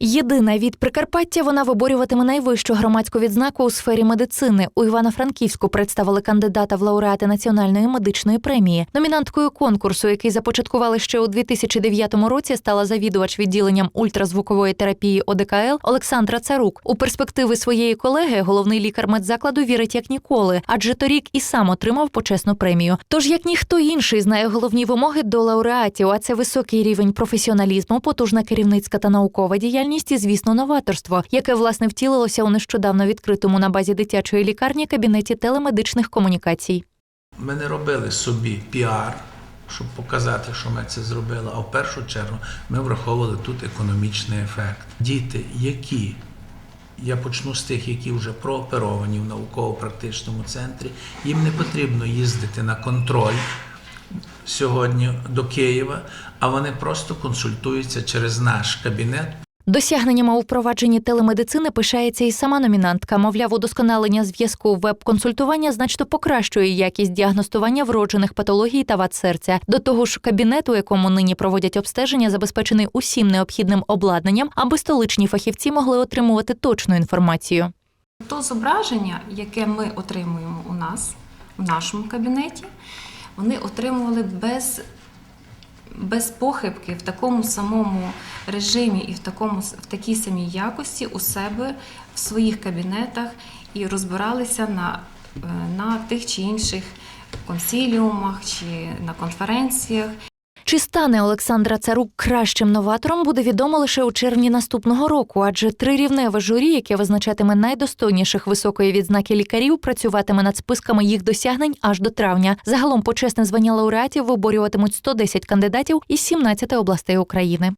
Єдина від Прикарпаття вона виборюватиме найвищу громадську відзнаку у сфері медицини. У Івано-Франківську представили кандидата в лауреати національної медичної премії. Номінанткою конкурсу, який започаткували ще у 2009 році, стала завідувач відділенням ультразвукової терапії ОДКЛ Олександра Царук. У перспективи своєї колеги головний лікар медзакладу вірить як ніколи, адже торік і сам отримав почесну премію. Тож як ніхто інший знає головні вимоги до лауреатів, а це високий рівень професіоналізму, потужна керівницька та наукова діяльність і, звісно, новаторство, яке власне втілилося у нещодавно відкритому на базі дитячої лікарні кабінеті телемедичних комунікацій. Ми не робили собі піар, щоб показати, що ми це зробили. А в першу чергу ми враховували тут економічний ефект. Діти, які я почну з тих, які вже прооперовані в науково-практичному центрі, їм не потрібно їздити на контроль сьогодні до Києва, а вони просто консультуються через наш кабінет Досягненнями у впровадженні телемедицини пишається і сама номінантка. Мовляв, удосконалення зв'язку веб-консультування значно покращує якість діагностування вроджених патологій та вад серця. До того ж, кабінет, у якому нині проводять обстеження, забезпечений усім необхідним обладнанням, аби столичні фахівці могли отримувати точну інформацію. То зображення, яке ми отримуємо у нас в нашому кабінеті, вони отримували без, без похибки в такому самому режимі і в, такому, в такій самій якості у себе в своїх кабінетах і розбиралися на, е, на тих чи інших консиліумах чи на конференціях. Чи стане Олександра Царук кращим новатором, буде відомо лише у червні наступного року, адже трирівневе журі, яке визначатиме найдостойніших високої відзнаки лікарів, працюватиме над списками їх досягнень аж до травня. Загалом почесне звання лауреатів виборюватимуть 110 кандидатів із 17 областей України.